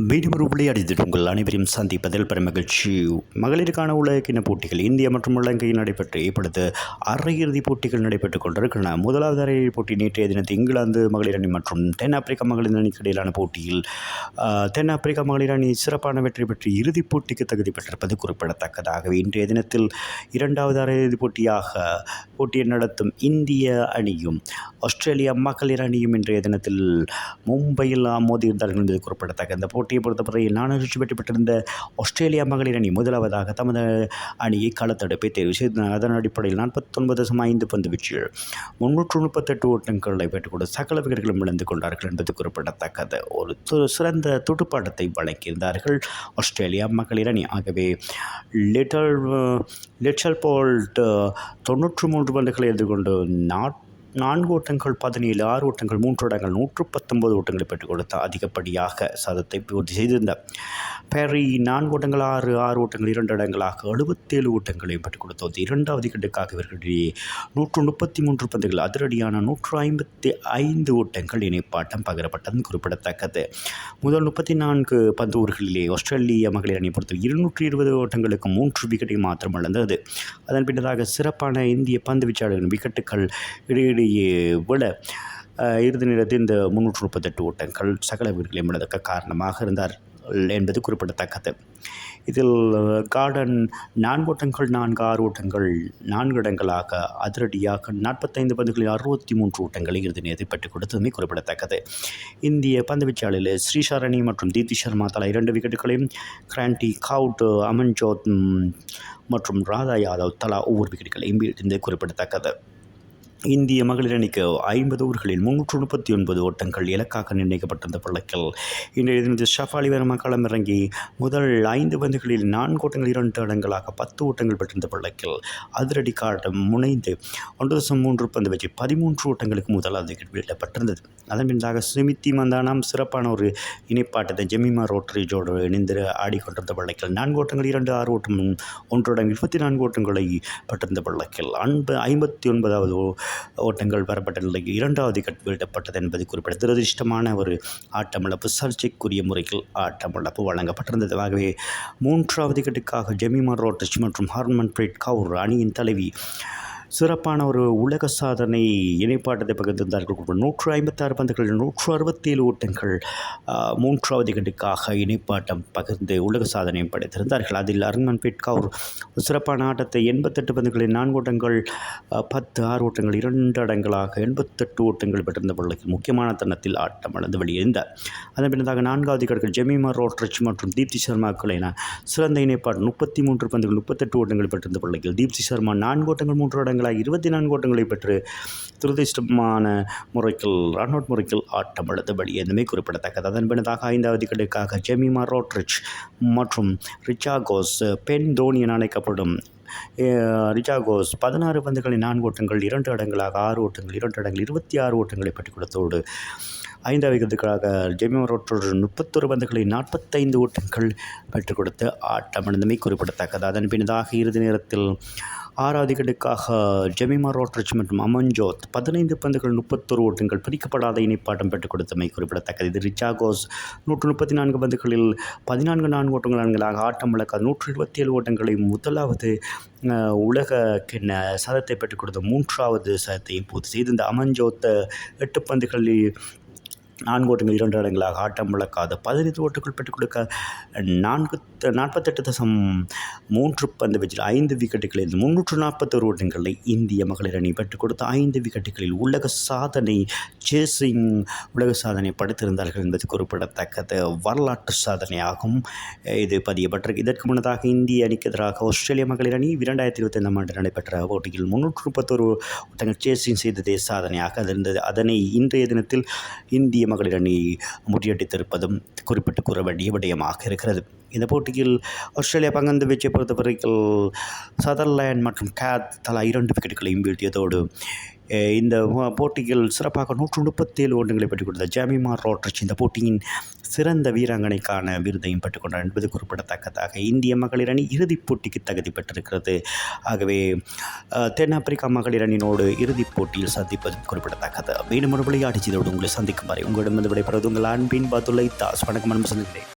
மீண்டும் ஒரு விளையாடிட்டு உங்கள் அனைவரையும் சந்திப்பதில் பெருமகிழ்ச்சி மகளிருக்கான உலகின போட்டிகள் இந்தியா மற்றும் இலங்கையில் நடைபெற்று இப்பொழுது அரையிறுதிப் போட்டிகள் நடைபெற்றுக் கொண்டிருக்கின்றன. முதலாவது அரையிறுதிப் போட்டி நேற்றைய தினத்தில் இங்கிலாந்து மகளிர் அணி மற்றும் தென்னாப்பிரிக்கா மகளிர் அணிக்கு இடையிலான போட்டியில் தென்னாப்பிரிக்கா மகளிர் அணி சிறப்பான வெற்றி பெற்று இறுதிப் போட்டிக்கு தகுதி பெற்றிருப்பது குறிப்பிடத்தக்கதாகவே இன்றைய தினத்தில் இரண்டாவது அரையிறுதிப் போட்டியாக போட்டியை நடத்தும் இந்திய அணியும் ஆஸ்திரேலியா மகளிர் அணியும் இன்றைய தினத்தில் மும்பையில் மோதியிருந்தார்கள் என்பது குறிப்பிடத்தக்க இந்த போட்டியை பொறுத்தவரையில் நானூற்றி வெற்றி பெற்றிருந்த ஆஸ்திரேலியா மகளிர் அணி முதலாவதாக தமது அணியை களத்தடுப்பை தேர்வு செய்தனர் அதன் அடிப்படையில் நாற்பத்தொன்பது தசம் ஐந்து பந்து வீச்சில் முன்னூற்று முப்பத்தெட்டு ஓட்டங்களை பெற்றுக்கொண்டு சகல வீரர்களும் இழந்து கொண்டார்கள் என்பது குறிப்பிடத்தக்கது. ஒரு சிறந்த துடுப்பாட்டத்தை வழங்கியிருந்தார்கள் ஆஸ்திரேலியா மகளிர் அணி. ஆகவே லிட்டல் லிட்டல் போல்ட் தொண்ணூற்று மூன்று பந்துகளை எதிர்கொண்டு நாட் நான்கு ஓட்டங்கள் பதினேழு ஆறு ஓட்டங்கள் மூன்று ஓட்டங்கள் நூற்று பத்தொன்பது ஓட்டங்களை பெற்றுக் கொடுத்த அதிகப்படியாக சதத்தை பூர்த்தி செய்திருந்தார். பெரி நான்கு ஓட்டங்கள் ஆறு ஆறு ஓட்டங்கள் இரண்டு இடங்களாக எழுபத்தேழு ஓட்டங்களையும் பெற்றுக் கொடுத்தது இரண்டாவது கட்டுக்காக இவர்களிடையே நூற்று முப்பத்தி மூன்று பந்துகள் அதிரடியான நூற்று ஐம்பத்தி ஐந்து ஓட்டங்கள் இணைப்பாட்டம் பகிரப்பட்டது குறிப்பிடத்தக்கது. முதல் முப்பத்தி நான்கு பந்து ஓவர்களிலே ஆஸ்திரேலிய மகளிர் அணியை பொறுத்த இருநூற்றி இருபது ஓட்டங்களுக்கு மூன்று விக்கெட்டை மாத்திரம் இழந்தது. அதன் பின்னதாக சிறப்பான இந்திய பந்து வீச்சாளர்களின் விக்கெட்டுகள் இடையிடையே விட விழ இறுதி நேரத்தில் இந்த முன்னூற்று முப்பத்தெட்டு ஓட்டங்கள் சகல வீடுகளையும் இழக்க காரணமாக இருந்தார் என்பது குறிப்பிடத்தக்கது. இதில் கார்டன் நான்கு ஓட்டங்கள் நான்கு ஆறு ஓட்டங்கள் நான்கு இடங்களாக அதிரடியாக நாற்பத்தைந்து பந்துகளில் அறுபத்தி மூன்று ஓட்டங்களை இறுதி நேரத்தில் பெற்றுக் கொடுத்ததுமே குறிப்பிடத்தக்கது. இந்திய பந்துவீச்சாளில் ஸ்ரீஷாரணி மற்றும் தீப்தி சர்மா தலா இரண்டு விக்கெட்டுகளையும் கிராண்டி கவுட் அமன்ஜோத் மற்றும் ராதா யாதவ் தலா ஒவ்வொரு விக்கெட்டுகளையும் வீழ்த்தியது குறிப்பிடத்தக்கது. இந்திய மகளிர் அணிக்கு ஐம்பது ஓவர்களில் முன்னூற்று முப்பத்தி ஒன்பது ஓட்டங்கள் இலக்காக நிர்ணயிக்கப்பட்டிருந்த வழக்கில் இன்றைய தினத்தில் ஷஃபாலி வர்மா களமிறங்கி முதல் ஐந்து பந்துகளில் நான்கு ஓட்டங்கள் இரண்டு இடங்களாக பத்து ஓட்டங்கள் பெற்றிருந்த வழக்கில் அதிரடி காட்டம் முனைந்து ஒன்று தசம் மூன்று பந்து வச்சு பதிமூன்று ஓட்டங்களுக்கு முதலாவது விக்கெட் வீழ்த்தப்பட்டிருந்தது அதன் பின்னதாக சுமித்தி மந்தானாம் சிறப்பான ஒரு இணைப்பாட்டத்தை ஜெமிமா ரோட்ரிஜோடு இணைந்து ஆடிக்கொண்டிருந்த பள்ளக்கில் நான்கு ஓட்டங்கள் இரண்டு ஆறு ஓட்டம் ஒன்றுடன் இருபத்தி நான்கு ஓட்டங்களை பெற்றிருந்த வழக்கில் அன்பு ஐம்பத்தி ஒன்பதாவது ஓ- ஓட்டங்கள் பெறப்பட்ட நிலையில் இரண்டாவது விக்கெட் வீழ்த்தப்பட்டது என்பது குறிப்பிட துரதிருஷ்டமான ஒரு ஆட்டமிழப்பு சர்ச்சைக்குரிய முறையில் ஆட்டமிழப்பு வழங்கப்பட்டிருந்தது. ஆகவே மூன்றாவது கட்டுக்காக ஜெமிமா ரோட்டஸ் மற்றும் ஹார்மன் பிரீட் கவுர் அணியின் தலைவி சிறப்பான ஒரு உலக சாதனை இணைப்பாட்டத்தை பகிர்ந்திருந்தார்கள். நூற்று ஐம்பத்தாறு பந்துகளில் நூற்று அறுபத்தேழு ஓட்டங்கள் மூன்றாவது கண்டுக்காக இணைப்பாட்டம் பகிர்ந்து உலக சாதனையும் படைத்திருந்தார்கள். அதில் அருண்மன் கவுர் சிறப்பான ஆட்டத்தை எண்பத்தெட்டு பந்துகளில் நான்கு ஓட்டங்கள் பத்து ஆறு ஓட்டங்கள் இரண்டு அடங்களாக எண்பத்தெட்டு ஓட்டங்கள் பெற்றிருந்த பள்ளத்தில் முக்கியமான தருணத்தில் ஆட்டம் இழந்து வெளியிருந்தார் அதன் பின்னதாக நான்காவது விக்கெட்டுகள் ஜெமிமா ரோட்ரிச் மற்றும் தீப்தி சர்மாக்கள் என சிறந்த இணைப்பாடு முப்பத்தி மூன்று பந்துகள் முப்பத்தெட்டு ஓட்டங்கள் பெற்றிருந்த பிள்ளைகள் தீப்தி சர்மா நான்கு ஓட்டங்கள் மூன்று ஓட்டங்களாக இருபத்தி நான்கு ஓட்டங்களை பெற்று துரதிருஷ்டமான முறையில் ரன் அவுட் முறையில் ஆட்டம் இழந்து குறிப்பிடத்தக்கது. அதன் பின்னதாக ஐந்தாவது கடுக்காக ஜெமிமா ரோட்ரிச் மற்றும் ரிச்சாகோஸ் பெண் தோனி என அழைக்கப்படும் அஹ், ரிச்சாகோஸ் பதினாறு பந்துகளில் நான்கு ஓட்டங்கள் இரண்டு இடங்களாக ஆறு ஓட்டங்கள் இரண்டு இடங்கள் இருபத்தி ஆறு ஓட்டங்களை பெற்றுக் கொடுத்தோடு ஐந்தாவது விக்கெட்டுகளாக ஜெமிமா ரோட்ரோடு முப்பத்தொரு பந்துகளில் நாற்பத்தைந்து ஓட்டங்கள் பெற்றுக் கொடுத்து ஆட்டம் குறிப்பிடத்தக்கது. அதன் பின்னதாக இறுதி நேரத்தில் ஆறாவது விக்கெட்டுக்காக ஜெமிமா ரோட்ரிச் மற்றும் அமன்ஜோத் பதினைந்து பந்துகள் முப்பத்தொரு ஓட்டங்கள் பிரிக்கப்படாத இணைப்பாட்டம் பெற்றுக் கொடுத்தமை குறிப்பிடத்தக்கது. இது ரிச்சாகோஸ் நூற்று முப்பத்தி நான்கு பந்துகளில் பதினான்கு நான்கு ஓட்டங்கள் நான்களாக ஆட்டம் இழக்காது. நூற்று இருபத்தி ஏழு ஓட்டங்களை முதலாவது உலக கிண்ண சதத்தை பெற்றுக் கொடுத்த மூன்றாவது சதத்தையும் பூர்த்தி செய்து இந்த அமன்ஜோத் எட்டு பந்துகளில் நான்கு ஓட்டங்கள் இரண்டு இடங்களாக ஆட்டம் இழக்காத பதினைந்து ஓட்டுகள் பெற்றுக் கொடுக்க நான்கு நாற்பத்தெட்டு தசம் மூன்று பந்து வீச்சில் ஐந்து விக்கெட்டுகளில் முன்னூற்று நாற்பத்தொரு ஓட்டங்களை இந்திய மகளிர் அணி பெற்றுக் கொடுத்த ஐந்து விக்கெட்டுகளில் உலக சாதனை சேசிங் உலக சாதனை படைத்திருந்தார்கள் என்பது குறிப்பிடத்தக்கது. வரலாற்று சாதனையாகும். இது பதியப்பட்டிருக்கு. இதற்கு முன்னதாக இந்திய அணிக்கு எதிராக ஆஸ்திரேலிய மகளிர் அணி இரண்டாயிரத்தி இருபத்தி ஐந்தாம் ஆண்டு நடைபெற்ற போட்டியில் முன்னூற்று முப்பத்தொரு ஓட்டங்கள் சேசிங் செய்ததே சாதனையாக இருந்தது. அதனை இன்றைய தினத்தில் இந்திய மகளிர் அணி முறியடித்திருப்பதும் குறிப்பிட்டு கூற வேண்டிய விடயமாக இருக்கிறது. இந்த போட்டியில் ஆஸ்திரேலியா பங்கந்து வீச்சை பொறுத்தவரையில் சதர்லேண்ட் மற்றும் கேத் தலா இரண்டு விக்கெட்டுகளையும் வீழ்த்தியதோடு இந்த போட்டிகள் சிறப்பாக நூற்று முப்பத்தேழு ஓட்டங்களை பெற்றுக் கொடுத்த ஜாமிமார் ரோட்ரிச் இந்த போட்டியின் சிறந்த வீராங்கனைக்கான விருதையும் பெற்றுக்கொண்டார் என்பது குறிப்பிடத்தக்கதாக இந்திய மகளிர் அணி இறுதிப் போட்டிக்கு தகுதி பெற்றிருக்கிறது. ஆகவே தென்னாப்பிரிக்கா மகளிர் அணியினோடு இறுதிப் போட்டியில் சந்திப்பது குறிப்பிடத்தக்கது. மீண்டும் ஒரு விளையாட்டு செய்தோடு உங்களை சந்திக்கும் வரை உங்களிடமிருந்து விடைபெறுவது உங்கள் அன்பின் பதுலை தாஸ். வணக்கம் அன்பு சந்திக்கிறேன்